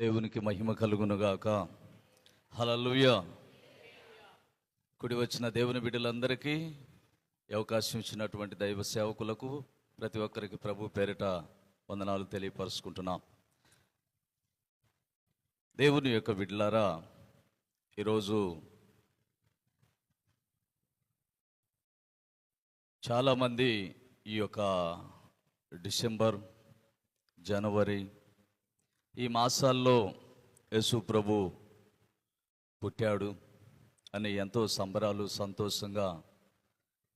దేవునికి మహిమ కలుగునుగాక. హలలుయ కుడి వచ్చిన దేవుని బిడ్డలందరికీ అవకాశం ఇచ్చినటువంటి దైవ సేవకులకు ప్రతి ఒక్కరికి ప్రభు పేరిట వందనాలు తెలియపరుచుకుంటున్నాం. దేవుని యొక్క బిడ్డలారా ఈరోజు చాలామంది ఈ యొక్క డిసెంబర్ జనవరి ఈ మాసాల్లో యేసు ప్రభు పుట్టాడు అని ఎంతో సంబరాలు సంతోషంగా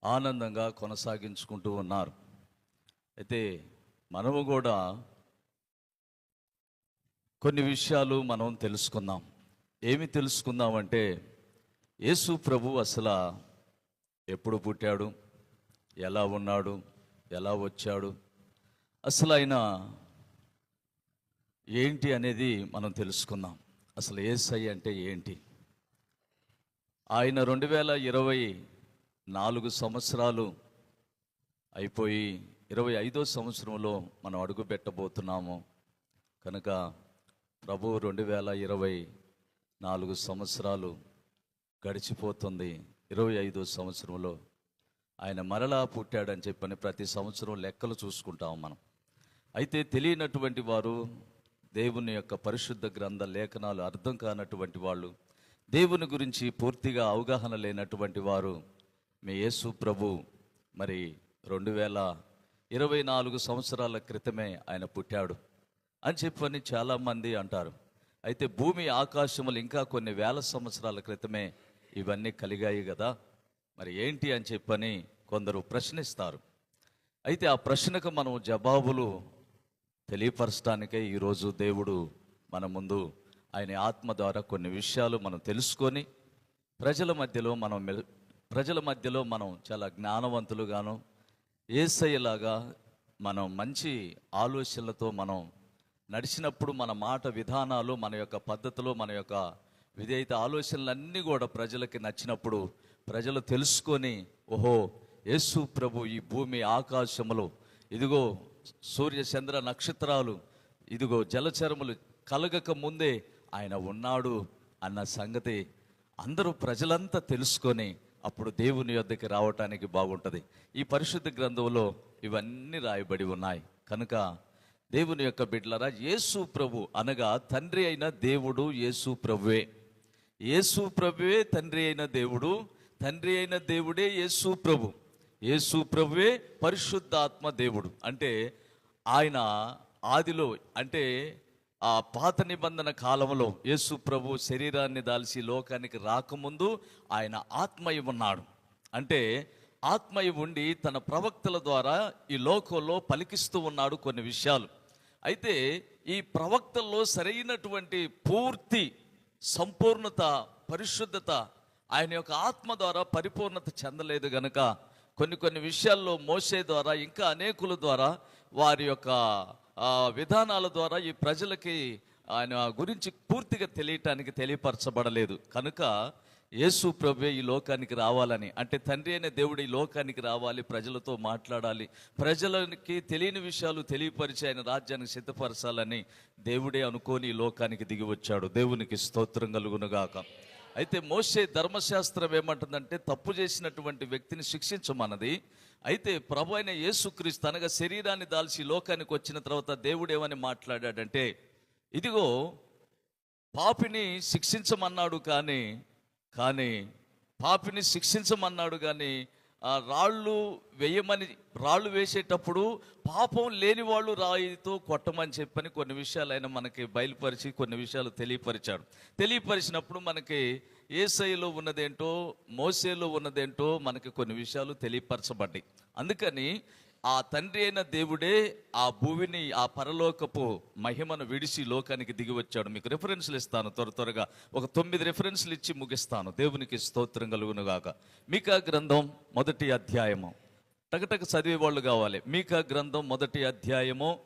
ఆనందంగా కొనసాగించుకుంటూ ఉన్నారు. అయితే మనము కూడా కొన్ని విషయాలు మనం తెలుసుకుందాం. ఏమి తెలుసుకుందామంటే యేసు ప్రభు అసలు ఎప్పుడు పుట్టాడు? ఎలా ఉన్నాడు? ఎలా వచ్చాడు? అసలు ఆయన ఏంటి అనేది మనం తెలుసుకుందాం. అసలు ఏసై అంటే ఏంటి? ఆయన రెండు వేల ఇరవై నాలుగు సంవత్సరాలు అయిపోయి ఇరవై ఐదో సంవత్సరంలో మనం అడుగు పెట్టబోతున్నాము. కనుక ప్రభు రెండు వేల ఇరవై నాలుగు సంవత్సరాలు గడిచిపోతుంది ఇరవై ఐదో సంవత్సరంలో. ఆయన మరలా పుట్టాడని చెప్పని ప్రతి సంవత్సరం లెక్కలు చూసుకుంటాం మనం. అయితే తెలియనటువంటి వారు దేవుని యొక్క పరిశుద్ధ గ్రంథ లేఖనాలు అర్థం కానటువంటి వాళ్ళు దేవుని గురించి పూర్తిగా అవగాహన లేనటువంటి వారు మీ యేసు ప్రభు. మరి రెండు వేల ఇరవై నాలుగు సంవత్సరాల క్రితమే ఆయన పుట్టాడు అని చెప్పని చాలామంది అంటారు. అయితే భూమి ఆకాశములు ఇంకా కొన్ని వేల సంవత్సరాల క్రితమే ఇవన్నీ కలిగాయి కదా. మరి ఏంటి అని చెప్పని కొందరు ప్రశ్నిస్తారు. అయితే ఆ ప్రశ్నకు మనం జవాబులు తెలియపరచడానికే ఈరోజు దేవుడు మన ముందు ఆయన ఆత్మ ద్వారా కొన్ని విషయాలు మనం తెలుసుకొని ప్రజల మధ్యలో మనం ప్రజల మధ్యలో మనం చాలా జ్ఞానవంతులుగాను ఏసయ్యలాగా మనం మంచి ఆలోచనలతో మనం నడిచినప్పుడు మన మాట విధానాలు మన యొక్క పద్ధతులు మన యొక్క విధేయత ఆలోచనలన్నీ కూడా ప్రజలకి నచ్చినప్పుడు ప్రజలు తెలుసుకొని ఓహో యేసు ప్రభు ఈ భూమి ఆకాశములు ఇదిగో సూర్య చంద్ర నక్షత్రాలు. ఇదిగో జలచరములు కలగక ముందే ఆయన ఉన్నాడు అన్న సంగతి అందరూ ప్రజలంతా తెలుసుకొని అప్పుడు దేవుని యొద్దకి రావటానికి బాగుంటుంది. ఈ పరిశుద్ధ గ్రంథంలో ఇవన్నీ రాయబడి ఉన్నాయి. కనుక దేవుని యొక్క బిడ్డలరా యేసు ప్రభు అనగా తండ్రి అయిన దేవుడు యేసు ప్రభువే. యేసు ప్రభువే తండ్రి అయిన దేవుడు తండ్రి అయిన దేవుడే యేసు ప్రభు. యేసు ప్రభువే పరిశుద్ధాత్మ దేవుడు. అంటే ఆయన ఆదిలో అంటే ఆ పాత నిబంధన కాలంలో యేసు ప్రభు శరీరాన్ని దాల్చి లోకానికి రాకముందు ఆయన ఆత్మయి ఉన్నాడు. అంటే ఆత్మయి ఉండి తన ప్రవక్తల ద్వారా ఈ లోకంలో పలికిస్తూ ఉన్నాడు కొన్ని విషయాలు. అయితే ఈ ప్రవక్తల్లో సరైనటువంటి పూర్తి సంపూర్ణత పరిశుద్ధత ఆయన యొక్క ఆత్మ ద్వారా పరిపూర్ణత చెందలేదు గనక కొన్ని కొన్ని విషయాల్లో మోసే ద్వారా ఇంకా అనేకుల ద్వారా వారి యొక్క విధానాల ద్వారా ఈ ప్రజలకి ఆయన గురించి పూర్తిగా తెలియటానికి తెలియపరచబడలేదు. కనుక యేసు ప్రభు ఈ లోకానికి రావాలని అంటే తండ్రి అయిన దేవుడు ఈ లోకానికి రావాలి ప్రజలతో మాట్లాడాలి ప్రజలకి తెలియని విషయాలు తెలియపరిచి ఆయన రాజ్యానికి సిద్ధపరచాలని దేవుడే అనుకోని ఈ లోకానికి దిగి వచ్చాడు. దేవునికి స్తోత్రం కలుగునుగాక. అయితే మోసే ధర్మశాస్త్రం ఏమంటుందంటే తప్పు చేసినటువంటి వ్యక్తిని శిక్షించమన్నది. అయితే ప్రభు అయిన యేసుక్రీస్తు అనగా శరీరాన్ని దాల్చి లోకానికి వచ్చిన తర్వాత దేవుడు ఏమని మాట్లాడాడంటే ఇదిగో పాపిని శిక్షించమన్నాడు కానీ కానీ పాపిని శిక్షించమన్నాడు కానీ ఆ రాళ్ళు వేయమని రాళ్ళు వేసేటప్పుడు పాపం లేని వాళ్ళు రాయితో కొట్టమని చెప్పని కొన్ని విషయాలు ఆయన మనకి బయలుపరిచి కొన్ని విషయాలు తెలియపరిచాడు. తెలియపరిచినప్పుడు మనకి ఏసైలో ఉన్నదేంటో మోసేలో ఉన్నదేంటో మనకి కొన్ని విషయాలు తెలియపరచబడ్డాయి. అందుకని ఆ తండ్రి అయిన దేవుడే ఆ భూమిని ఆ పరలోకపు మహిమను విడిచి లోకానికి దిగి వచ్చాడు. మీకు రెఫరెన్స్లు ఇస్తాను త్వర త్వరగా. ఒక తొమ్మిది రెఫరెన్స్లు ఇచ్చి ముగిస్తాను. దేవునికి స్తోత్రం కలుగునుగాక మీకా గ్రంథం మొదటి అధ్యాయము. టకటక చదివే వాళ్ళు కావాలి. మీకా గ్రంథం మొదటి అధ్యాయము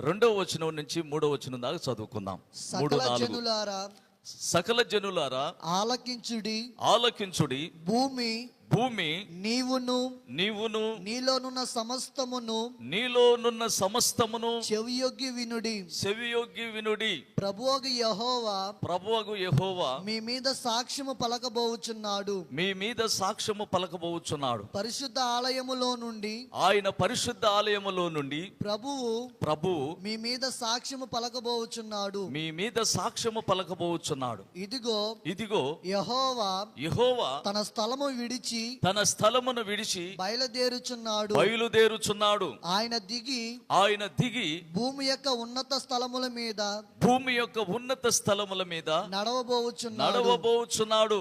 రెండవ వచనం నుంచి మూడవ వచనం దాకా చదువుకుందాం. మూడు నాలుగు. సకల జనులారా ఆలకించుడి ఆలకించుడి భూమి భూమి నీవును నీవును నీలోనున్న సమస్తమును నీలోనున్న సమస్తమును చెవియొగ్గి వినుడి. చెవియొగ్గి వినుడి. ప్రభువుగు యహోవా ప్రభువగు యెహోవా మీ మీద సాక్ష్యము పలకబోచున్నాడు. మీ మీద సాక్ష్యము పలకబోచున్నాడు. పరిశుద్ధ ఆలయములో నుండి ఆయన పరిశుద్ధ ఆలయములో నుండి ప్రభువు ప్రభువు మీ మీద సాక్ష్యము పలకబోచున్నాడు. మీ మీద సాక్ష్యము పలకబోచున్నాడు. ఇదిగో ఇదిగో యహోవా యెహోవా తన స్థలము విడిచి తన స్థలమును విడిచి బయలుదేరుచున్నాడు. బయలుదేరుచున్నాడు. ఆయన దిగి ఆయన దిగి భూమి యొక్క ఉన్నత స్థలముల మీద భూమి యొక్క ఉన్నత స్థలముల మీద నడవబోచున్నాడు. నడవబోచున్నాడు.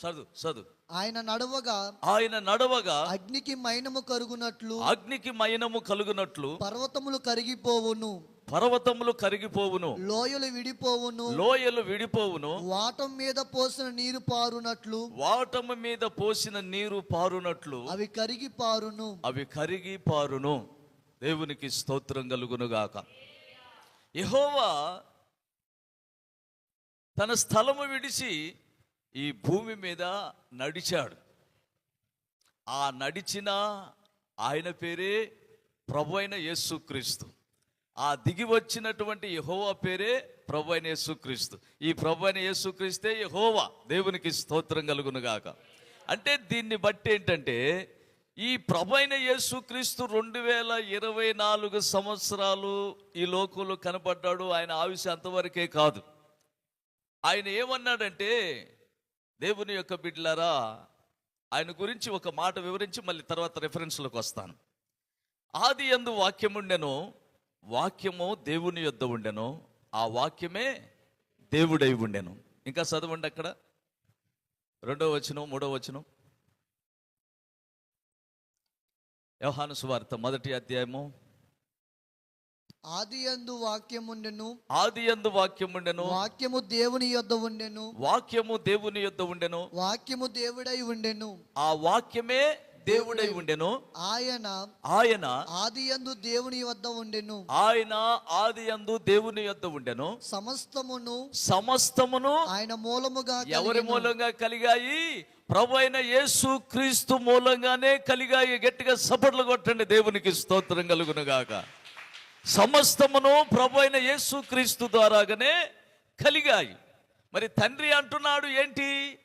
చదువు చదువు ఆయన నడవగా ఆయన నడవగా అగ్నికి మైనము కరుగునట్లు అగ్నికి మైనము కలుగునట్లు పర్వతములు కరిగిపోవును. పర్వతములు కరిగిపోవును. లోయలు విడిపోవును. లోయలు విడిపోవును. వాటం మీద పోసిన నీరు పారునట్లు. వాటము మీద పోసిన నీరు పారునట్లు. అవి కరిగి పారును. అవి కరిగి పారును. దేవునికి స్తోత్రం కలుగునుగాక. యెహోవా తన స్థలము విడిచి ఈ భూమి మీద నడిచాడు. ఆ నడిచిన ఆయన పేరే ప్రభు అయిన యేసుక్రీస్తు. ఆ దిగి వచ్చినటువంటి యహోవా పేరే ప్రభు అయిన యేసుక్రీస్తు. ఈ ప్రభు అయిన యేసుక్రీస్తే యహోవా దేవునికి స్తోత్రం కలుగునుగాక. అంటే దీన్ని బట్టి ఏంటంటే ఈ ప్రభు అయిన యేసుక్రీస్తు రెండు వేల ఇరవై నాలుగు సంవత్సరాలు ఈ లోకంలో కనపడ్డాడు ఆయన ఆయుష్ అంతవరకే కాదు. ఆయన ఏమన్నాడంటే దేవుని యొక్క బిడ్డలారా ఆయన గురించి ఒక మాట వివరించి మళ్ళీ తర్వాత రెఫరెన్స్లోకి వస్తాను. ఆది ఎందు వాక్యముండెను వాక్యము దేవుని యొద్ద ఉండెను ఆ వాక్యమే దేవుడై ఉండెను. ఇంకా చదవండి అక్కడ. రెండో వచనం మూడో వచనం. యోహాను సువార్త మొదటి అధ్యాయము. ఆది యందు వాక్యముండెను. ఆది ఎందు వాక్యం ఉండెను వాక్యము దేవుని యొద్ద ఉండెను. వాక్యము దేవుని యొద్ద ఉండెను. వాక్యము దేవుడై ఉండెను. ఆ వాక్యమే దేవుడై ఉండెను. ఆయన ఆయన ఆది యందు దేవుని వద్ద ఉండెను. ఆయన ఆది అందు దేవుని యొద్ద ఉండెను. సమస్తమును సమస్తమును ఆయన మూలముగా ఎవరి. మూలంగా కలిగాయి? ప్రభు అయిన యేసు క్రీస్తు మూలంగానే కలిగాయి. గట్టిగా సపట్లు కొట్టండి. దేవునికి స్తోత్రం కలుగును గాక. సమస్తమును ప్రభు అయిన యేసు క్రీస్తు ద్వారాగానే కలిగాయి. మరి తండ్రి అంటున్నాడు ఏంటి?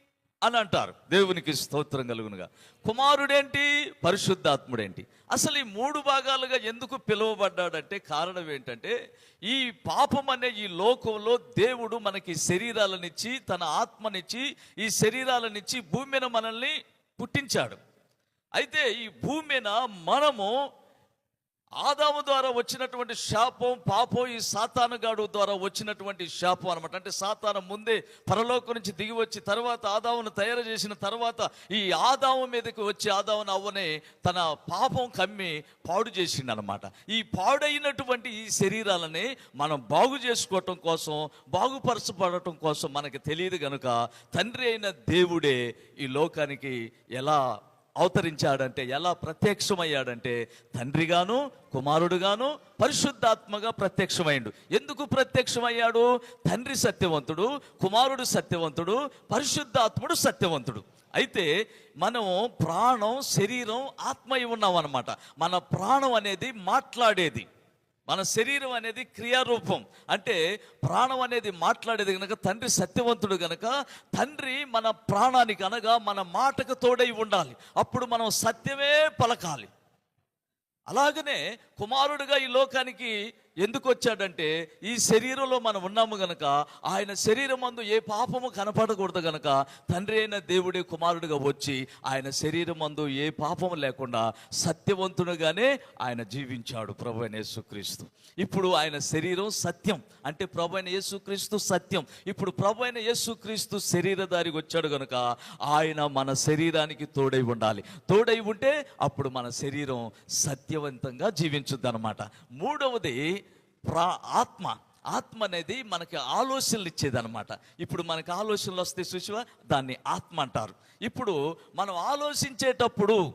అని అంటారు. దేవునికి స్తోత్రం కలుగునుగా. కుమారుడేంటి? పరిశుద్ధాత్ముడేంటి? అసలు ఈ మూడు భాగాలుగా ఎందుకు పిలువబడ్డాడంటే కారణం ఏంటంటే ఈ పాపం అనే ఈ లోకంలో దేవుడు మనకి శరీరాలనిచ్చి తన ఆత్మనిచ్చి ఈ శరీరాలనిచ్చి భూమిన మనల్ని పుట్టించాడు. అయితే ఈ భూమిన మనము ఆదాము ద్వారా వచ్చినటువంటి శాపం పాపం ఈ సాతానుగాడు ద్వారా వచ్చినటువంటి శాపం అనమాట అంటే సాతాను ముందే పరలోకం నుంచి దిగి వచ్చి తర్వాత ఆదామును తయారు చేసిన తర్వాత ఈ ఆదాము మీదకి వచ్చి ఆదామును అవ్వనే తన పాపం కమ్మి పాడు చేసిండు అనమాట ఈ పాడైనటువంటి ఈ శరీరాలని మనం బాగు చేసుకోవటం కోసం బాగుపరచబడటం కోసం మనకి తెలియదు కనుక తండ్రి అయిన దేవుడే ఈ లోకానికి ఎలా అవతరించాడంటే ఎలా ప్రత్యక్షమయ్యాడంటే తండ్రిగాను కుమారుడుగాను పరిశుద్ధాత్మగా ప్రత్యక్షమైండు ఎందుకు ప్రత్యక్షమయ్యాడు? తండ్రి సత్యవంతుడు కుమారుడు సత్యవంతుడు పరిశుద్ధాత్ముడు సత్యవంతుడు. అయితే మనం ప్రాణం శరీరం ఆత్మ ఉన్నాం అనమాట మన ప్రాణం అనేది మాట్లాడేది. మన శరీరం అనేది క్రియారూపం. అంటే ప్రాణం అనేది మాట్లాడేది కనుక తండ్రి సత్యవంతుడు గనక తండ్రి మన ప్రాణానికి అనగా మన మాటకు తోడై ఉండాలి. అప్పుడు మనం సత్యమే పలకాలి. అలాగనే కుమారుడుగా ఈ లోకానికి ఎందుకు వచ్చాడంటే ఈ శరీరంలో మనం ఉన్నాము గనక ఆయన శరీరం మందు ఏ పాపము కనపడకూడదు గనక తండ్రి అయిన దేవుడే కుమారుడిగా వచ్చి ఆయన శరీరం మందు ఏ పాపము లేకుండా సత్యవంతుడుగానే ఆయన జీవించాడు ప్రభు అయిన యేసుక్రీస్తు. ఇప్పుడు ఆయన శరీరం సత్యం అంటే ప్రభు అయిన యేసుక్రీస్తు సత్యం. ఇప్పుడు ప్రభు అయిన యేసుక్రీస్తు శరీరధారికి వచ్చాడు గనుక ఆయన మన శరీరానికి తోడై ఉండాలి. తోడై ఉంటే అప్పుడు మన శరీరం సత్యవంతంగా జీవించుద్ది అనమాట మూడవది ప్రా ఆత్మ. ఆత్మ అనేది మనకి ఆలోచనలు ఇచ్చేది అనమాట ఇప్పుడు మనకి ఆలోచనలు వస్తే చూసివా? దాన్ని ఆత్మ అంటారు. ఇప్పుడు మనం ఆలోచించేటప్పుడు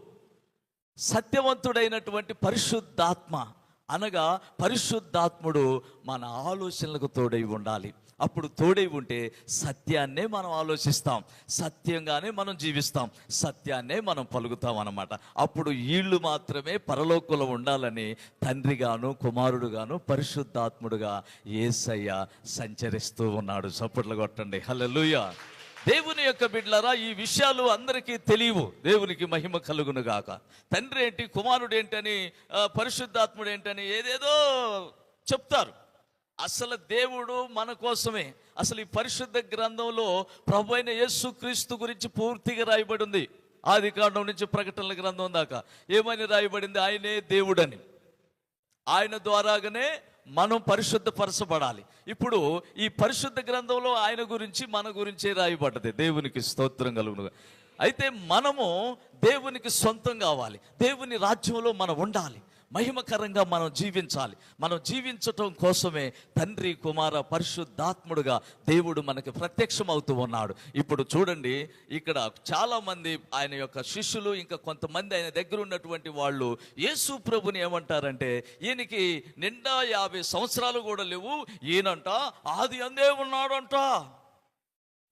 సత్యవంతుడైనటువంటి పరిశుద్ధాత్మ అనగా పరిశుద్ధాత్ముడు మన ఆలోచనలకు తోడై ఉండాలి. అప్పుడు తోడై ఉంటే సత్యాన్నే మనం ఆలోచిస్తాం. సత్యంగానే మనం జీవిస్తాం. సత్యాన్నే మనం పలుకుతాం అన్నమాట. అప్పుడు వీళ్ళు మాత్రమే పరలోకంలో ఉండాలని తండ్రిగాను కుమారుడుగాను పరిశుద్ధాత్ముడుగా ఏసయ్య సంచరిస్తూ ఉన్నాడు. చప్పట్లు కొట్టండి. హల్లెలూయా. దేవుని యొక్క బిడ్లరా ఈ విషయాలు అందరికీ తెలియవు. దేవునికి మహిమ కలుగును గాక. తండ్రి ఏంటి కుమారుడు ఏంటని పరిశుద్ధాత్ముడు ఏంటని ఏదేదో చెప్తారు. అసలు దేవుడు మన కోసమే. అసలు ఈ పరిశుద్ధ గ్రంథంలో ప్రభు అయిన యేసు క్రీస్తు గురించి పూర్తిగా రాయబడి ఉంది ఆది కాండం నుంచి ప్రకటనల గ్రంథం దాకా. ఏమని రాయబడింది? ఆయనే దేవుడని. ఆయన ద్వారాగానే మనం పరిశుద్ధపరచబడాలి. ఇప్పుడు ఈ పరిశుద్ధ గ్రంథంలో ఆయన గురించి మన గురించే రాయబడ్డది. దేవునికి స్తోత్రం కలుగును. అయితే మనము దేవునికి సొంతం కావాలి. దేవుని రాజ్యంలో మనం ఉండాలి. మహిమకరంగా మనం జీవించాలి. మనం జీవించటం కోసమే తండ్రి కుమార పరిశుద్ధాత్ముడుగా దేవుడు మనకి ప్రత్యక్షం అవుతూ ఉన్నాడు. ఇప్పుడు చూడండి ఇక్కడ చాలామంది ఆయన యొక్క శిష్యులు ఇంకా కొంతమంది ఆయన దగ్గర ఉన్నటువంటి వాళ్ళు యేసు ప్రభుని ఏమంటారంటే ఈయనకి నిండా యాభై సంవత్సరాలు కూడా లేవు ఈయనంట ఆది అందే ఉన్నాడంట.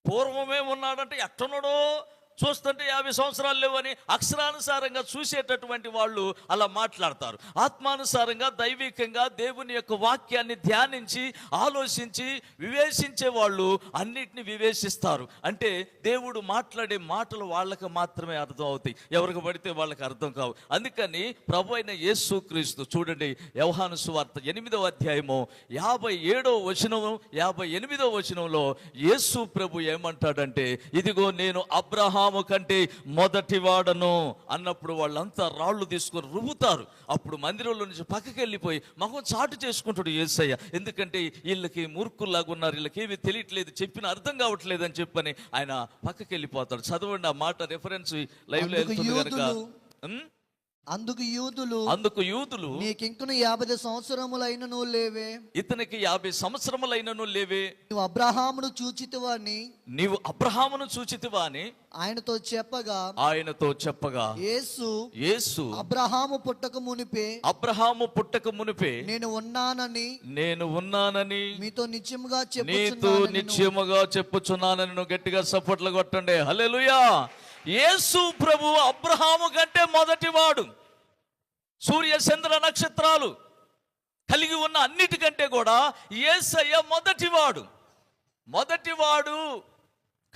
పూర్వమే ఉన్నాడంటే ఎట్టున్నాడో చూస్తుంటే యాభై సంవత్సరాలు లేవని అక్షరానుసారంగా చూసేటటువంటి వాళ్ళు అలా మాట్లాడతారు. ఆత్మానుసారంగా దైవికంగా దేవుని యొక్క వాక్యాన్ని ధ్యానించి ఆలోచించి వివేచించే వాళ్ళు అన్నిటిని వివేచిస్తారు. అంటే దేవుడు మాట్లాడే మాటలు వాళ్ళకి మాత్రమే అర్థం అవుతాయి. ఎవరికి పడితే వాళ్ళకి అర్థం కావు. అందుకని ప్రభు అయిన యేసుక్రీస్తు చూడండి వ్యవహాను సువార్త ఎనిమిదవ అధ్యాయము యాభై ఏడవ వచనము యాభై ఎనిమిదవ వచనంలో యేసు ప్రభు ఏమంటాడంటే ఇదిగో నేను అబ్రహాము కంటే మొదటి వాడను అన్నప్పుడు వాళ్ళంతా రాళ్ళు తీసుకొని రువ్వుతారు అప్పుడు మందిరంలో నుంచి పక్కకి వెళ్ళిపోయి మగం చాటు చేసుకుంటాడు యేసయ్య ఎందుకంటే వీళ్ళకి మూర్ఖుల్లాగా ఉన్నారు వీళ్ళకి ఏమీ తెలియట్లేదు చెప్పిన అర్థం కావట్లేదు అని చెప్పని ఆయన పక్కకి వెళ్ళిపోతాడు చదవండి ఆ మాట రెఫరెన్స్ లైవ్లో వెళ్తుంది కనుక? అందుకు యూదులు అందుకు యూదులు నీకింకను యాభై సంవత్సరములైనను లేవే. ఇతనికి యాభై సంవత్సరములైనను లేవే. నువ్వు అబ్రహామును చూచితివని. నీవు అబ్రహామును చూచితివా అని ఆయనతో చెప్పగా ఆయనతో చెప్పగా యేసు యేసు అబ్రహాము పుట్టక మునిపే అబ్రహాము పుట్టక మునిపే నేను ఉన్నానని నేను ఉన్నానని మీతో నిత్యముగా నీతో చెప్పుచున్నానని నిశ్చయముగా చెప్పుచున్నానని నువ్వు గట్టిగా సపోర్ట్లు కొట్టండి. హల్లెలూయా! యేసు ప్రభు అబ్రహాము కంటే మొదటివాడు. సూర్య చంద్ర నక్షత్రాలు కలిగి ఉన్న అన్నిటికంటే కూడా యేసయ్య మొదటివాడు. మొదటివాడు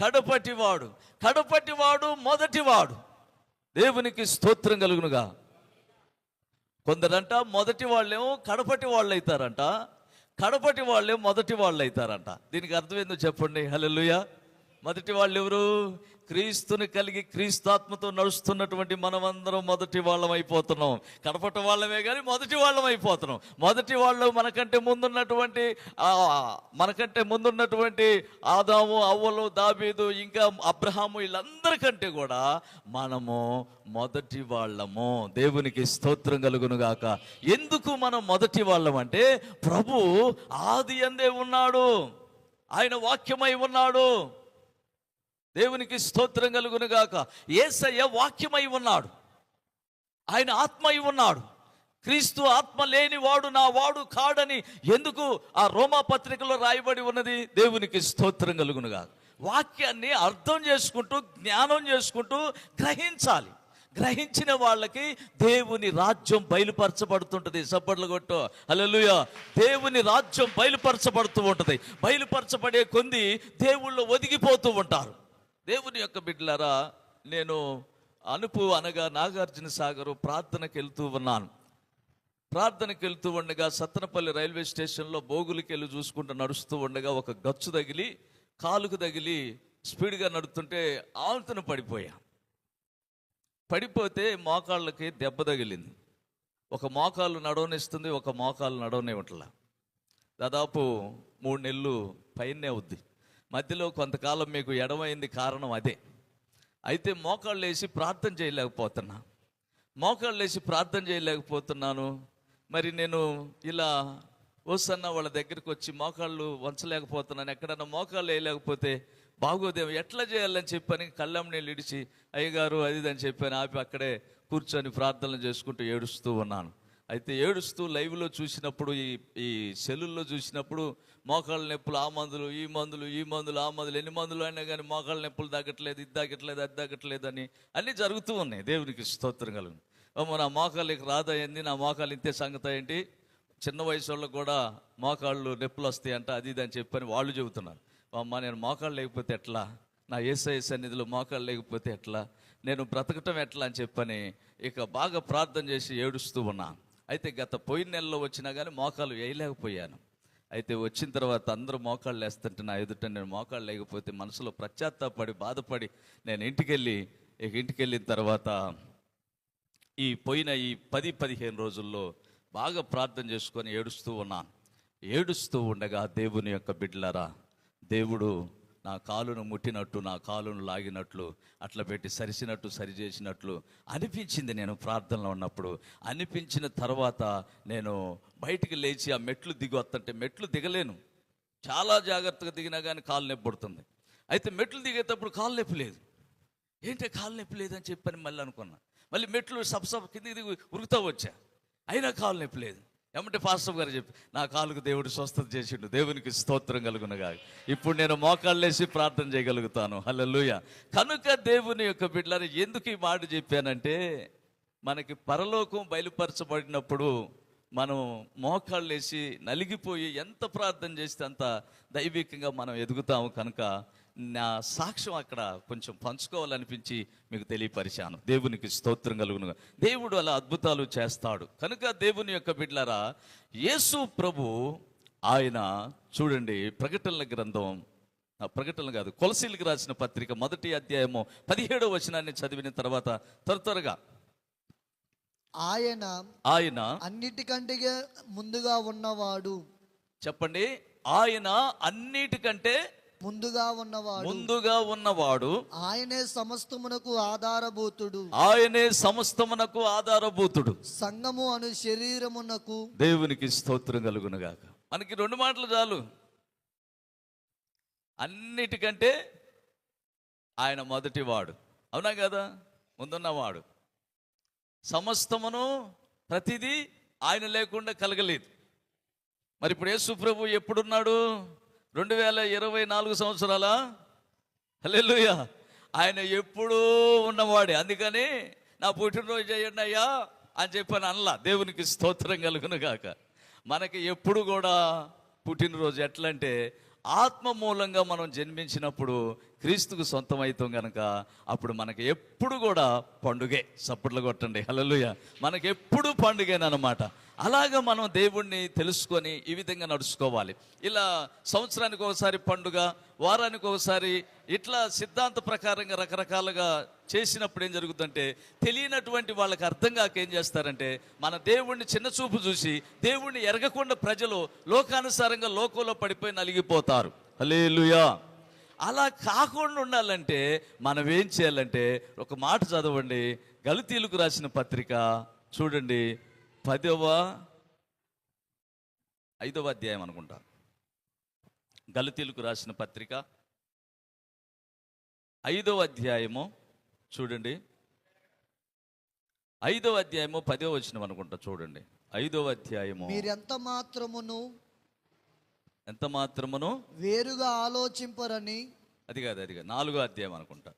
కడపటివాడు. కడపటివాడు మొదటివాడు. దేవునికి స్తోత్రం కలుగునుగా. కొందరంట మొదటి వాళ్ళేమో కడపటి వాళ్ళు అవుతారంట కడపటి వాళ్ళే మొదటి వాళ్ళు అవుతారంట దీనికి అర్థం ఏందో చెప్పండి. హలో మొదటి వాళ్ళు ఎవరు క్రీస్తుని కలిగి క్రీస్తాత్మతో నడుస్తున్నటువంటి మనమందరం మొదటి వాళ్ళం అయిపోతున్నాం. కడపటి వాళ్ళమే కానీ మొదటి వాళ్ళం అయిపోతున్నాం. మొదటి వాళ్ళు మనకంటే ముందున్నటువంటి మనకంటే ముందున్నటువంటి ఆదాము అవ్వలు దాబీదు ఇంకా అబ్రహాము వీళ్ళందరికంటే కూడా మనము మొదటి వాళ్ళము. దేవునికి స్తోత్రం కలుగును గాక. ఎందుకు మనం మొదటి వాళ్ళం అంటే ప్రభు ఆది అందే ఉన్నాడు. ఆయన వాక్యమై ఉన్నాడు. దేవునికి స్తోత్రం కలుగును గాక. ఏసయ్య వాక్యమై ఉన్నాడు. ఆయన ఆత్మ ఉన్నాడు. క్రీస్తు ఆత్మ లేని వాడు నా వాడు కాడని ఎందుకు ఆ రోమా పత్రికలో రాయబడి ఉన్నది? దేవునికి స్తోత్రం కలుగును గాక. వాక్యాన్ని అర్థం చేసుకుంటూ జ్ఞానం చేసుకుంటూ గ్రహించాలి. గ్రహించిన వాళ్ళకి దేవుని రాజ్యం బయలుపరచబడుతుంటది. సప్పట్లు కొట్టు. అలలుయ దేవుని రాజ్యం బయలుపరచబడుతూ ఉంటుంది. బయలుపరచబడే కొంది దేవుళ్ళు ఒదిగిపోతూ ఉంటారు. దేవుని యొక్క బిడ్డలారా నేను అనుపు అనగా నాగార్జున సాగర్ ప్రార్థనకి వెళ్తూ ఉన్నాను. ప్రార్థనకి వెళ్తూ ఉండగా సత్తనపల్లి రైల్వే స్టేషన్లో బోగులకి వెళ్ళి చూసుకుంటూ నడుస్తూ ఉండగా ఒక గచ్చు తగిలి కాలుకు తగిలి స్పీడ్గా నడుస్తుంటే ఆవుతను పడిపోయా. పడిపోతే మోకాళ్ళకి దెబ్బ తగిలింది. ఒక మోకాలు నడవనిస్తుంది ఒక మోకాలు నడవనివ్వట్లా. దాదాపు మూడు నెలలు పైనే అవుద్ది. మధ్యలో కొంతకాలం మీకు ఎడమైంది కారణం అదే. అయితే మోకాళ్ళు వేసి ప్రార్థన చేయలేకపోతున్నా. మోకాళ్ళు వేసి ప్రార్థన చేయలేకపోతున్నాను. మరి నేను ఇలా ఓసన్న వాళ్ళ దగ్గరికి వచ్చి మోకాళ్ళు వంచలేకపోతున్నాను. ఎక్కడన్నా మోకాళ్ళు వేయలేకపోతే బాగోదేమో. ఎట్లా చేయాలని చెప్పని కళ్ళం ఇడిచి అయ్యగారు అది అని చెప్పాను ఆపి అక్కడే కూర్చొని ప్రార్థనలు చేసుకుంటూ ఏడుస్తూ ఉన్నాను. అయితే ఏడుస్తూ లైవ్లో చూసినప్పుడు ఈ ఈ సెల్లుల్లో చూసినప్పుడు మోకాళ్ళ నొప్పులు ఆ మందులు ఈ మందులు ఈ మందులు ఆ మందులు ఎన్ని మందులు అయినా కానీ మోకాళ్ళ నొప్పులు తగ్గట్లేదు ఇది తగ్గట్లేదు అది తగ్గట్లేదు అని అన్నీ జరుగుతూ ఉన్నాయి. దేవునికి స్తోత్రం కలుగు అమ్మ నా మోకాళ్ళకి రాదయ్యింది నా మోకాలు ఇంతే సంగతి ఏంటి? చిన్న వయసు వాళ్ళకు కూడా మోకాళ్ళు నొప్పులు వస్తాయి అంట అది ఇది అని చెప్పని వాళ్ళు చెబుతున్నారు. అమ్మ నేను మోకాళ్ళు లేకపోతే ఎట్లా? నా ఏసఐ సన్నిధిలో మోకాళ్ళు లేకపోతే ఎట్లా? నేను బ్రతకటం ఎట్లా అని చెప్పని ఇక బాగా ప్రార్థన చేసి ఏడుస్తూ ఉన్నా. అయితే గత పోయిన నెలలో వచ్చినా కానీ మోకాలు వేయలేకపోయాను. అయితే వచ్చిన తర్వాత అందరూ మోకాళ్ళు వేస్తుంటే నా ఎదుట నేను మోకాళ్ళు లేకపోతే మనసులో పశ్చాత్తాపడి బాధపడి నేను ఇంటికెళ్ళి ఇక ఇంటికి వెళ్ళిన తర్వాత ఈ పోయిన ఈ పది పదిహేను రోజుల్లో బాగా ప్రార్థన చేసుకొని ఏడుస్తూ ఉన్నాను. ఏడుస్తూ ఉండగా దేవుని యొక్క బిడ్లరా దేవుడు నా కాలును ముట్టినట్టు నా కాలును లాగినట్లు అట్లా పెట్టి సరిసినట్టు సరిచేసినట్లు అనిపించింది నేను ప్రార్థనలో ఉన్నప్పుడు. అనిపించిన తర్వాత నేను బయటికి లేచి ఆ మెట్లు దిగి వస్తుంటే మెట్లు దిగలేను. చాలా జాగ్రత్తగా దిగినా కానీ కాలు నొప్పి పడుతుంది. అయితే మెట్లు దిగేటప్పుడు కాలు నొప్పి లేదు. ఏంటి కాలు నొప్పి లేదని చెప్పని మళ్ళీ అనుకున్నా. మళ్ళీ మెట్లు సబ్ సబ్ కింద దిగి ఉరుకుతా వచ్చా. అయినా కాలు నొప్పి లేదు. ఏమంటే పాస్టర్ గారు చెప్పి నా కాలుకు దేవుడు స్వస్థత చేసిండు దేవునికి స్తోత్రం కలుగునగా. ఇప్పుడు నేను మోకాళ్ళేసి ప్రార్థన చేయగలుగుతాను. హల్లెలూయా. కనుక దేవుని యొక్క బిడ్డలని ఎందుకు ఈ మాట చెప్పానంటే మనకి పరలోకం బయలుపరచబడినప్పుడు మనం మోకాళ్ళేసి నలిగిపోయి ఎంత ప్రార్థన చేస్తే అంత దైవికంగా మనం ఎదుగుతాము కనుక నా సాక్ష్యం అక్కడ కొంచెం పంచుకోవాలనిపించి మీకు తెలియపరిచాను. దేవునికి స్తోత్రం కలుగును. దేవుడు అలా అద్భుతాలు చేస్తాడు. కనుక దేవుని యొక్క బిడ్డలారా యేసు ప్రభు ఆయన చూడండి ప్రకటనల గ్రంథం. ప్రకటన కాదు కొలసీలకు రాసిన పత్రిక మొదటి అధ్యాయము పదిహేడవ వచనాన్ని చదివిన తర్వాత త్వర త్వరగా. ఆయన ఆయన అన్నిటికంటే ముందుగా ఉన్నవాడు. చెప్పండి ఆయన అన్నిటికంటే ముందుగా ఉన్నవాడు. ముందుగా ఉన్నవాడు. ఆయనే సమస్తమునకు ఆధారభూతుడు. ఆయనే సమస్తమునకు ఆధారభూతుడు. సంగము అను శరీరమునకు దేవునికి స్తోత్రం కలుగునుగాక. మనకి రెండు మాటలు చాలు. అన్నిటికంటే ఆయన మొదటివాడు. అవునా కదా? ముందున్నవాడు. సమస్తమును ప్రతిదీ ఆయన లేకుండా కలగలేదు. మరి ఇప్పుడు యేసు ప్రభు ఎప్పుడున్నాడు? రెండు వేల ఇరవై నాలుగు సంవత్సరాల? హలెల్లుయ. ఆయన ఎప్పుడూ ఉన్నవాడే. అందుకని నా పుట్టినరోజు చేయండి అయ్యా అని చెప్పాను అనలా. దేవునికి స్తోత్రం కలుగును గాక. మనకి ఎప్పుడు కూడా పుట్టినరోజు ఎట్లా అంటే ఆత్మ మూలంగా మనం జన్మించినప్పుడు క్రీస్తుకు సొంతం అవుతాం గనక అప్పుడు మనకి ఎప్పుడు కూడా పండుగే. సప్పట్లు కొట్టండి. హలలుయ మనకి ఎప్పుడు పండుగేనమాట అలాగ మనం దేవుణ్ణి తెలుసుకొని ఈ విధంగా నడుచుకోవాలి. ఇలా సంవత్సరానికి ఒకసారి పండుగ వారానికి ఒకసారి ఇట్లా సిద్ధాంత ప్రకారంగా రకరకాలుగా చేసినప్పుడు ఏం జరుగుతుందంటే తెలియనటువంటి వాళ్ళకి అర్థం కాక ఏం చేస్తారంటే మన దేవుణ్ణి చిన్న చూపు చూసి దేవుణ్ణి ఎరగకుండా ప్రజలు లోకానుసారంగా లోకంలో పడిపోయి నలిగిపోతారు. హలేలుయా అలా కాకుండా ఉండాలంటే మనం ఏం చేయాలంటే ఒక మాట చదవండి. గలితీలకు రాసిన పత్రిక చూడండి. పదవ ఐదవ అధ్యాయం అనుకుంటా. గలితీలకు రాసిన పత్రిక. ఐదవ అధ్యాయము చూడండి. ఐదవ అధ్యాయము పదవ వచనం అనుకుంటా చూడండి. ఐదవ అధ్యాయము. మీరెంత మాత్రమును? ఎంత మాత్రమును? వేరుగా ఆలోచింపరని? అది కాదు అది కాదు. నాలుగో అధ్యాయం అనుకుంటా.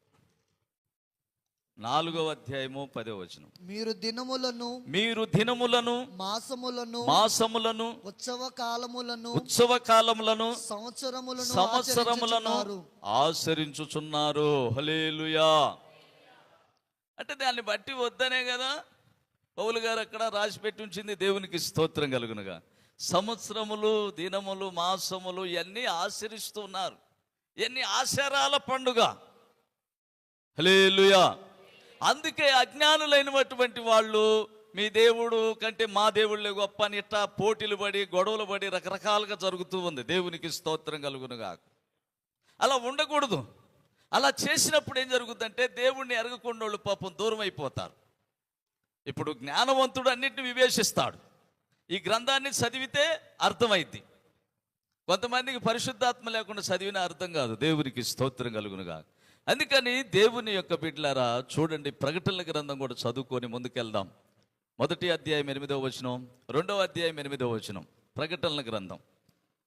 నాలుగవ అధ్యాయము పదవ వచనం. మీరు దినములను మీరు దినములను మాసములను మాసములను ఉత్సవ కాలములను ఉత్సవ కాలములను సంవత్సరములను సంవత్సరములను ఆచరించుచున్నారు. ఆచరించుచున్నారు. హలేలుయా అంటే దాన్ని బట్టి వద్దనే కదా? పౌలు గారు అక్కడ రాసి పెట్టి ఉంచింది దేవునికి స్తోత్రం కలుగునుగా. సంవత్సరములు దినములు మాసములు ఇవన్నీ ఆచరిస్తున్నారు? ఇవన్నీ ఆచారాల పండుగ? హలేలుయా అందుకే అజ్ఞానులైనటువంటి వాళ్ళు మీ దేవుడు కంటే మా దేవుళ్ళే గొప్ప అని ఇట్టా పోటీలు పడి గొడవలు పడి రకరకాలుగా జరుగుతూ ఉంది. దేవునికి స్తోత్రం కలుగునుగా అలా ఉండకూడదు. అలా చేసినప్పుడు ఏం జరుగుతుందంటే దేవుణ్ణి ఎరగకుండా వాళ్ళు పాపం దూరం అయిపోతారు ఇప్పుడు జ్ఞానవంతుడు అన్నిటిని వివేచిస్తాడు. ఈ గ్రంథాన్ని చదివితే అర్థమైద్ది. కొంతమందికి పరిశుద్ధాత్మ లేకుండా చదివిన అర్థం కాదు. దేవునికి స్తోత్రం కలుగునుగాక అందుకని దేవుని యొక్క బిడ్డలారా చూడండి ప్రకటనల గ్రంథం కూడా చదువుకొని ముందుకెళ్దాం. మొదటి అధ్యాయం ఎనిమిదవ వచనం రెండవ అధ్యాయం ఎనిమిదవ వచనం ప్రకటనల గ్రంథం.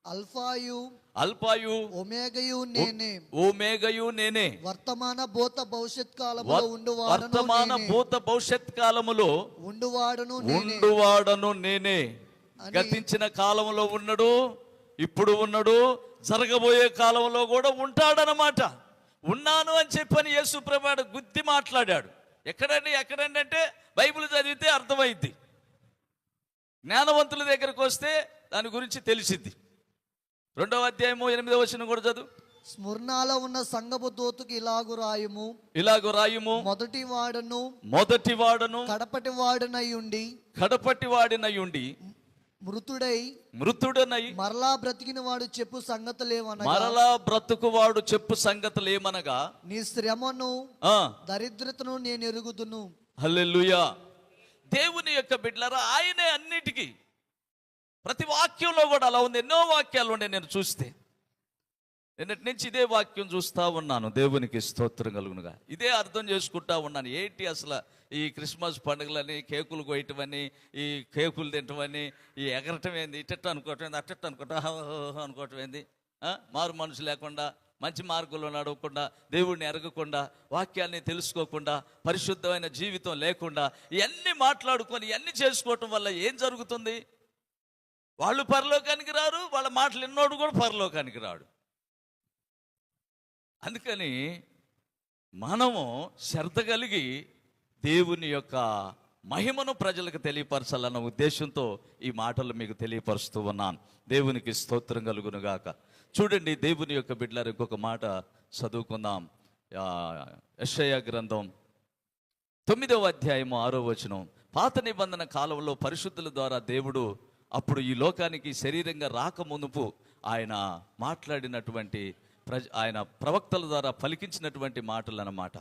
అల్ఫాయు అల్పాయు ఒమేగయు నేనే. ఓ మేఘయు నేనే. వర్తమాన భూత భవిష్యత్ కాలంలో వ- ఉండువాడను వర్తమాన. భూత భవిష్యత్ కాలములో ఉండువాడను ఉండువాడను నేనే. గతించిన కాలంలో ఉన్నాడు ఇప్పుడు ఉన్నాడు జరగబోయే కాలంలో కూడా ఉంటాడనమాట ఉన్నాను అని చెప్పని యేసు ప్రభాడు గుద్ది మాట్లాడాడు. ఎక్కడండి ఎక్కడండి అంటే బైబిల్ చదివితే అర్థమైద్ది. జ్ఞానవంతుల దగ్గరకు వస్తే దాని గురించి తెలిసిద్ది. రెండవ అధ్యాయము ఎనిమిదవ వచనం కూడా చదువు. స్మృణాలో ఉన్న సంగపు దూతకు ఇలాగు రాయుము. ఇలాగ రాయుము. మొదటి వాడను మొదటి వాడను కడపటి వాడనై ఉండి కడపటి వాడినయుండి మృతుడై మృతుడనై మరలా బ్రతికిన వాడు చెప్పు సంగతులేమనగా? మరలా బ్రతుకువాడు చెప్పు సంగతులు ఏమనగా నీ శ్రమను దరిద్రతను నేను ఎరుగుదును. హల్లెలూయా. దేవుని యొక్క బిడ్డలారా ఆయనే అన్నిటికీ. ప్రతి వాక్యంలో కూడా అలా ఉంది. ఎన్నో వాక్యాలు ఉండే నేను చూస్తే. నిన్నటి నుంచి ఇదే వాక్యం చూస్తా ఉన్నాను. దేవునికి స్తోత్రం కలుగునుగా. ఇదే అర్థం చేసుకుంటా ఉన్నాను. ఏంటి అసలు ఈ క్రిస్మస్ పండుగలని కేకులు కొయ్యటమని ఈ కేకులు తింటమని ఈ ఎగరటం ఏంది? ఇట్టట్టు అనుకోవటం ఏంది? అట్టట్టు అనుకోవటం? అనుకోవటం ఏంది? మారు మనసు లేకుండా మంచి మార్గంలో నడవకుండా దేవుడిని ఎరగకుండా వాక్యాన్ని తెలుసుకోకుండా పరిశుద్ధమైన జీవితం లేకుండా ఇవన్నీ మాట్లాడుకొని ఇవన్నీ చేసుకోవటం వల్ల ఏం జరుగుతుంది? వాళ్ళు పరలోకానికి రారు వాళ్ళ మాటలు ఎన్నోడు కూడా పరలోకానికి రాడు. అందుకని మనము శ్రద్ధ కలిగి దేవుని యొక్క మహిమను ప్రజలకు తెలియపరచాలన్న ఉద్దేశంతో ఈ మాటలు మీకు తెలియపరుస్తూ ఉన్నాను. దేవునికి స్తోత్రం కలుగునుగాక. చూడండి దేవుని యొక్క బిడ్డలారు ఇంకొక మాట చదువుకుందాం. యశయ గ్రంథం తొమ్మిదవ అధ్యాయము ఆరో వచనం. పాత నిబంధన కాలంలో పరిశుద్ధుల ద్వారా దేవుడు అప్పుడు ఈ లోకానికి శరీరంగా రాకమునుపు ఆయన మాట్లాడినటువంటి ప్రజ ఆయన ప్రవక్తల ద్వారా పలికించినటువంటి మాటలు అన్నమాట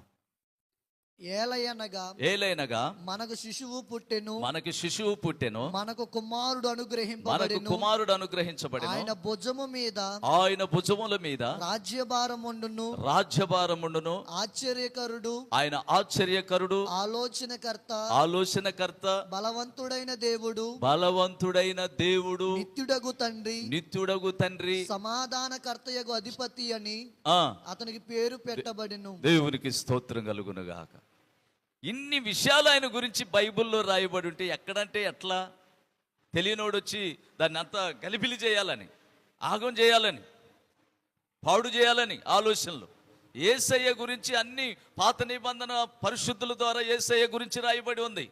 ఏలయనగా ఏలైనగా మనకు శిశువు పుట్టెను. మనకి శిశువు పుట్టెను. మనకు కుమారుడు మనకు అనుగ్రహింపబడెను కుమారుడు అనుగ్రహించబడిన. ఆయన భుజము మీద ఆయన భుజముల మీద రాజ్యభారముండును రాజ్యభారముండును ఆశ్చర్యకరుడు. ఆయన ఆశ్చర్యకరుడు. ఆలోచనకర్త. ఆలోచనకర్త. బలవంతుడైన దేవుడు. బలవంతుడైన దేవుడు. నిత్యుడగు తండ్రి. నిత్యుడగు తండ్రి. సమాధానకర్తయగు అధిపతి అని ఆ. అతనికి పేరు పెట్టబడెను. దేవునికి స్తోత్రం కలుగునుగాక. ఇన్ని విషయాలు ఆయన గురించి బైబిల్లో రాయబడి ఉంటే ఎక్కడంటే ఎట్లా? తెలియనోడు వచ్చి దాన్ని అంతా గలిపిలి చేయాలని ఆగం చేయాలని పాడు చేయాలని ఆలోచనలు. ఏసయ్య గురించి అన్ని పాత నిబంధన పరిశుద్ధుల ద్వారా ఏసయ్య గురించి రాయబడి ఉంది.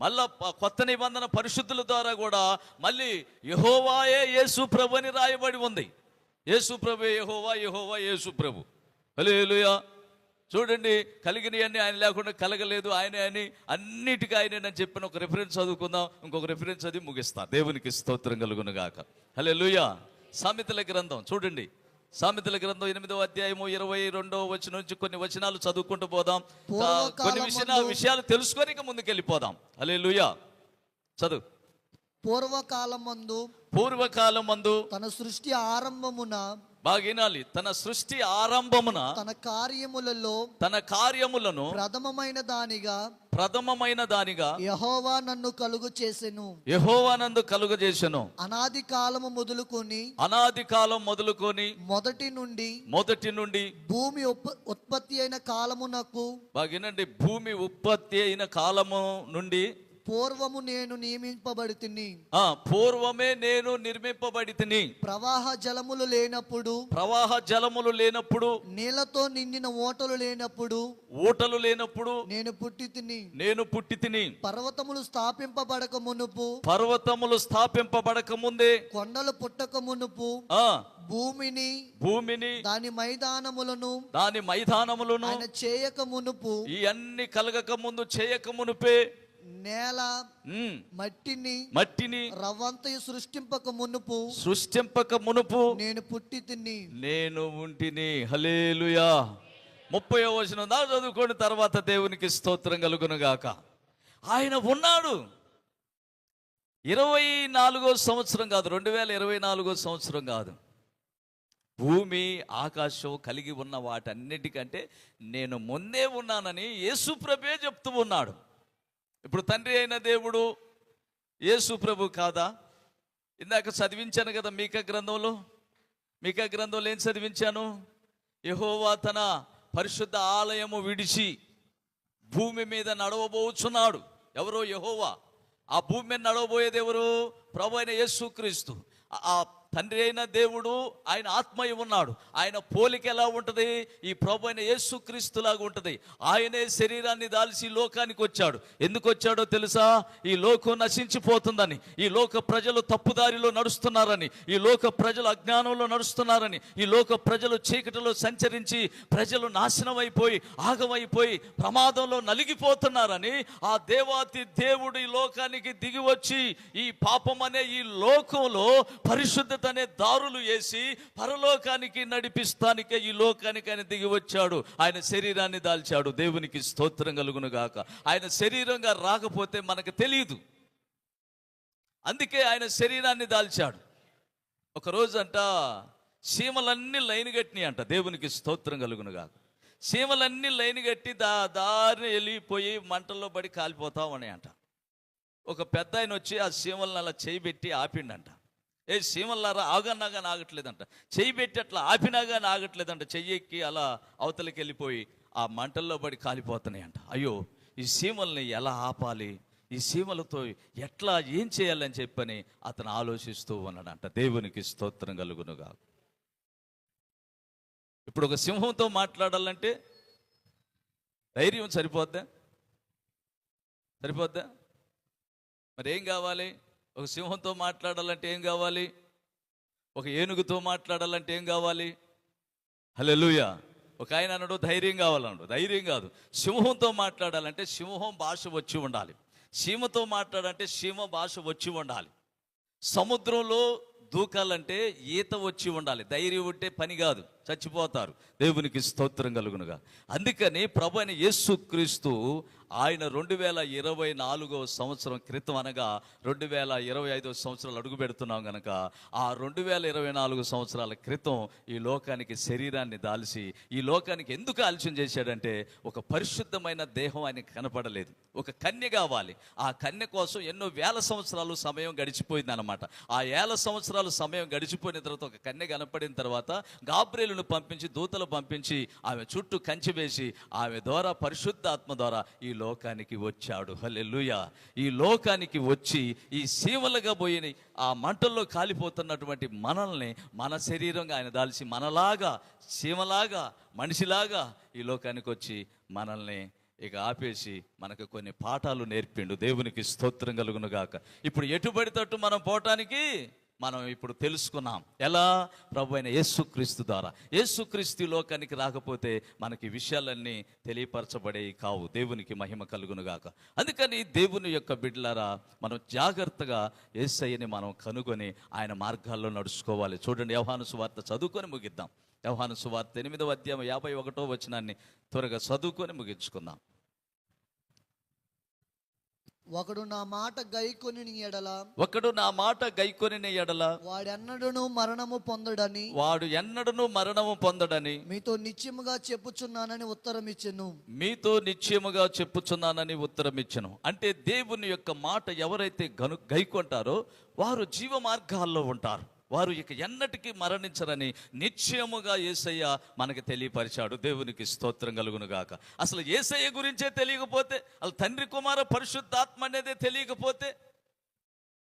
మళ్ళా కొత్త నిబంధన పరిశుద్ధుల ద్వారా కూడా మళ్ళీ యహోవాయే యేసు ప్రభు అని రాయబడి ఉంది. యేసు ప్రభు యహోవా యహోవా యేసు ప్రభు. హలో చూడండి కలిగినవన్నీ ఆయన లేకుండా కలగలేదు ఆయనే అని అన్నిటికీ ఆయనే అని చెప్పిన ఒక రెఫరెన్స్ చదువుకుందాం ఇంకొక రెఫరెన్స్ చదివి ముగిస్తా. దేవునికి స్తోత్రం కలుగును గాక. హల్లెలూయా సామెతల గ్రంథం చూడండి. సామెతల గ్రంథం ఎనిమిదవ అధ్యాయము ఇరవై రెండవ వచనం నుంచి కొన్ని వచనాలు చదువుకుంటూ పోదాం. కొన్ని విషయాలు విషయాలు తెలుసుకొని ఇక ముందుకు వెళ్ళిపోదాం హల్లెలూయా చదువు. పూర్వకాలమందు పూర్వకాలం మందు తన సృష్టి ఆరంభమున బాగా వినాలి తన సృష్టి ఆరంభమున తన కార్యములలో తన కార్యములను ప్రథమమైన దానిగా ప్రథమమైన దానిగా యహోవా నన్ను కలుగు చేసెను. యహోవానందు కలుగజేసెను అనాది కాలము మొదలుకొని అనాది కాలం మొదలుకొని మొదటి నుండి మొదటి నుండి భూమి ఉత్పత్తి అయిన కాలమునకు బాగినండి. భూమి ఉత్పత్తి అయిన కాలము నుండి పూర్వము నేను నియమింపబడి తిని ఆ పూర్వమే నేను నిర్మింపబడి తిని ప్రవాహ జలములు లేనప్పుడు ప్రవాహ జలములు లేనప్పుడు నీళ్ళతో నిండిన ఓటలు లేనప్పుడు ఊటలు లేనప్పుడు నేను పుట్టి తిని నేను పుట్టి తిని పర్వతములు స్థాపింపబడక మునుపు పర్వతములు స్థాపింపబడక ముందే కొండలు పుట్టక మునుపు ఆ భూమిని భూమిని దాని మైదానములను దాని మైదానములను ఆయన చేయక మునుపు ఈ అన్ని కలగక ముందు చేయక మునుపే నేల మట్టిని మట్టిని రవ్వంతయు సృష్టింపక మునుపు సృష్టింపక మునుపు నేను పుట్టి తిని. నేను ఉంటిని హలేలుయా ముప్పై వచనం దా చదువుకోండి తర్వాత దేవునికి స్తోత్రం కలుగును గాక. ఆయన ఉన్నాడు. ఇరవై నాలుగో సంవత్సరం కాదు రెండు వేల ఇరవై నాలుగో సంవత్సరం కాదు. భూమి ఆకాశం కలిగి ఉన్న వాటన్నిటికంటే నేను ముందే ఉన్నానని యేసుప్రభే చెప్తూ ఉన్నాడు. ఇప్పుడు తండ్రి అయిన దేవుడు యేసు ప్రభు కాదా? ఇందాక చదివించాను కదా మీక గ్రంథంలో. మీక గ్రంథంలో ఏం చదివించాను? యహోవా తన పరిశుద్ధ ఆలయము విడిచి భూమి మీద నడవబోచున్నాడు. ఎవరో యహోవా? ఆ భూమి మీద నడవబోయేది ఎవరు? ప్రభు అయిన యేసుక్రీస్తు. ఆ తండ్రి అయిన దేవుడు ఆయన ఆత్మయ్య ఉన్నాడు. ఆయన పోలిక ఎలా ఉంటుంది? ఈ ప్రభు అయిన యేసుక్రీస్తులాగా ఉంటుంది. ఆయనే శరీరాన్ని దాల్చి లోకానికి వచ్చాడు. ఎందుకు వచ్చాడో తెలుసా? ఈ లోకం నశించిపోతుందని ఈ లోక ప్రజలు తప్పుదారిలో నడుస్తున్నారని ఈ లోక ప్రజలు అజ్ఞానంలో నడుస్తున్నారని ఈ లోక ప్రజలు చీకటిలో సంచరించి ప్రజలు నాశనం అయిపోయి ఆగమైపోయి ప్రమాదంలో నలిగిపోతున్నారని ఆ దేవాతి దేవుడు ఈ లోకానికి దిగి వచ్చి ఈ పాపం అనే ఈ లోకంలో పరిశుద్ధ అనే దారులు వేసి పరలోకానికి నడిపిస్తానికే ఈ లోకానికి ఆయన దిగి వచ్చాడు. ఆయన శరీరాన్ని దాల్చాడు. దేవునికి స్తోత్రం కలుగును గాక ఆయన శరీరంగా రాకపోతే మనకు తెలియదు అందుకే ఆయన శరీరాన్ని దాల్చాడు. ఒక రోజు అంట సీమలన్నీ లైన్ కట్టినాయి అంట. దేవునికి స్తోత్రం కలుగునుగా సీమలన్నీ లైన్ కట్టి దా దారిని వెళ్ళిపోయి మంటల్లో పడి కాలిపోతావు అని అంట. ఒక పెద్ద ఆయన వచ్చి ఆ సీమలను అలా చేయి పెట్టి ఆపిండంట. ఏ సీమల్లారా ఆగన్నా కానీ ఆగట్లేదంట చెయ్యి పెట్టి అట్లా ఆపినా కానీ ఆగట్లేదంట చెయ్యి ఎక్కి అలా అవతలికి వెళ్ళిపోయి ఆ మంటల్లో పడి కాలిపోతున్నాయి అంట అయ్యో ఈ సీమల్ని ఎలా ఆపాలి? ఈ సీమలతో ఎట్లా ఏం చేయాలని చెప్పని అతను ఆలోచిస్తూ ఉన్నాడంట. దేవునికి స్తోత్రం కలుగునుగా ఇప్పుడు ఒక సింహంతో మాట్లాడాలంటే ధైర్యం సరిపోద్దా? సరిపోద్దా? మరి ఏం కావాలి? ఒక సింహంతో మాట్లాడాలంటే ఏం కావాలి? ఒక ఏనుగుతో మాట్లాడాలంటే ఏం కావాలి? హల్లెలూయా. ఒక ఆయన అన్నాడు ధైర్యం కావాలన్నాడు ధైర్యం కాదు. సింహంతో మాట్లాడాలంటే సింహం భాష వచ్చి ఉండాలి. సీమతో మాట్లాడాలంటే సీమ భాష వచ్చి ఉండాలి. సముద్రంలో దూకాలంటే ఈత వచ్చి ఉండాలి. ధైర్యం ఉంటే పని కాదు. చచ్చిపోతారు. దేవునికి స్తోత్రం కలుగునుగా. అందుకని ప్రభు అయిన యేసు క్రీస్తు ఆయన రెండు వేల ఇరవై నాలుగో సంవత్సరం క్రితం అనగా రెండు వేల ఇరవై ఐదో సంవత్సరాలు అడుగు పెడుతున్నాం గనక ఆ రెండు వేల ఇరవై నాలుగు సంవత్సరాల క్రితం ఈ లోకానికి శరీరాన్ని దాల్చి ఈ లోకానికి ఎందుకు ఆలస్యం చేశాడంటే ఒక పరిశుద్ధమైన దేహం ఆయనకి కనపడలేదు. ఒక కన్య కావాలి. ఆ కన్య కోసం ఎన్నో వేల సంవత్సరాలు సమయం గడిచిపోయింది అనమాట ఆ వేల సంవత్సరాలు సమయం గడిచిపోయిన తర్వాత ఒక కన్య కనపడిన తర్వాత గాబ్రేలును పంపించి దూతలు పంపించి ఆమె చుట్టూ కంచి వేసి ఆమె ద్వారా పరిశుద్ధ ఆత్మ ద్వారా ఈ లోకానికి వచ్చాడు. హల్లెలూయా. ఈ లోకానికి వచ్చి ఈ సీమలుగా పోయిన ఆ మంటల్లో కాలిపోతున్నటువంటి మనల్ని మన శరీరంగా ఆయన దాల్చి మనలాగా సీమలాగా మనిషిలాగా ఈ లోకానికి వచ్చి మనల్ని ఇక ఆపేసి మనకు కొన్ని పాఠాలు నేర్పిండు. దేవునికి స్తోత్రం కలుగును గాక. ఇప్పుడు ఎటు పడితట్టు మనం పోవటానికి? మనం ఇప్పుడు తెలుసుకున్నాం. ఎలా? ప్రభు అయిన యేసుక్రీస్తు ద్వారా. యేసుక్రీస్తు లోకానికి రాకపోతే మనకి విషయాలన్నీ తెలియపరచబడేవి కావు. దేవునికి మహిమ కలుగునుగాక అందుకని దేవుని యొక్క బిడ్డలారా మనం జాగ్రత్తగా ఏసయ్యని మనం కనుగొని ఆయన మార్గాల్లో నడుచుకోవాలి. చూడండి యవహాను సువార్త చదువుకొని ముగిద్దాం. యవహాను సువార్త ఎనిమిదవ అధ్యాయం యాభై ఒకటో వచనాన్ని త్వరగా చదువుకొని ముగించుకుందాం. ఒకడు నా మాట గైకొని ఎడల. ఒకడు నా మాట గైకొని ఎడల. వాడెన్నడను మరణము పొందడని. వాడు ఎన్నడను మరణము పొందడని. మీతో నిత్యముగా చెప్పుచున్నానని ఉత్తరం ఇచ్చెను. మీతో నిశ్చయముగా చెప్పుచున్నానని ఉత్తరం ఇచ్చను. అంటే దేవుని యొక్క మాట ఎవరైతే గను గైకొంటారో వారు జీవ మార్గాల్లో ఉంటారు. వారు ఇక ఎన్నటికీ మరణించరని నిశ్చయముగా ఏసయ్య మనకి తెలియపరిచాడు. దేవునికి స్తోత్రం కలుగును గాక. అసలు ఏసయ్య గురించే తెలియకపోతే అసలు తండ్రి కుమార పరిశుద్ధాత్మ అనేదే తెలియకపోతే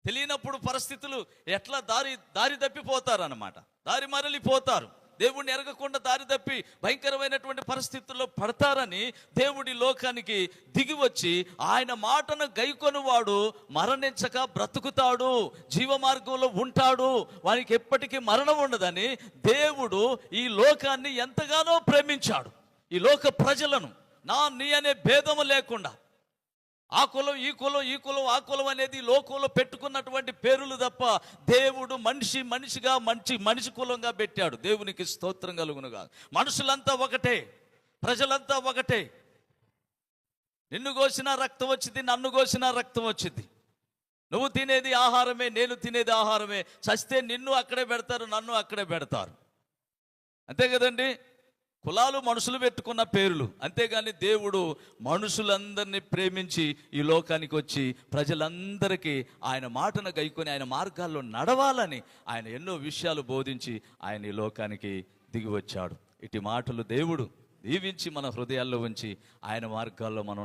తెలియనప్పుడు పరిస్థితులు ఎట్లా దారి దారి తప్పిపోతారన్నమాట. దారి మరలిపోతారు. దేవుడిని ఎరగకుండా దారి తప్పి భయంకరమైనటువంటి పరిస్థితుల్లో పడతారని దేవుడి లోకానికి దిగి వచ్చి ఆయన మాటను గైకొనువాడు మరణించక బ్రతుకుతాడు జీవ మార్గంలో ఉంటాడు వానికి ఎప్పటికీ మరణం ఉండదని దేవుడు ఈ లోకాన్ని ఎంతగానో ప్రేమించాడు. ఈ లోక ప్రజలను నా నీ అనే భేదము లేకుండా ఆ కులం ఈ కులం ఈ కులం ఆ కులం అనేది లోకంలో పెట్టుకున్నటువంటి పేర్లు తప్ప దేవుడు మనిషి మనిషిగా మంచి మనిషి కులంగా పెట్టాడు. దేవునికి స్తోత్రం కలుగునుగా. మనుషులంతా ఒకటే ప్రజలంతా ఒకటే. నిన్ను కోసిన రక్తం వచ్చింది నన్ను కోసిన రక్తం వచ్చింది. నువ్వు తినేది ఆహారమే నేను తినేది ఆహారమే. చస్తే నిన్ను అక్కడే పెడతారు నన్ను అక్కడే పెడతారు. అంతే కదండి? కులాలు మనుషులు పెట్టుకున్న పేర్లు. అంతేగాని దేవుడు మనుషులందరినీ ప్రేమించి ఈ లోకానికి వచ్చి ప్రజలందరికీ ఆయన మాటను గైకొని ఆయన మార్గాల్లో నడవాలని ఆయన ఎన్నో విషయాలు బోధించి ఆయన ఈ లోకానికి దిగి వచ్చాడు ఇటు మాటలు దేవుడు దీవించి మన హృదయాల్లో ఉంచి ఆయన మార్గాల్లో మనం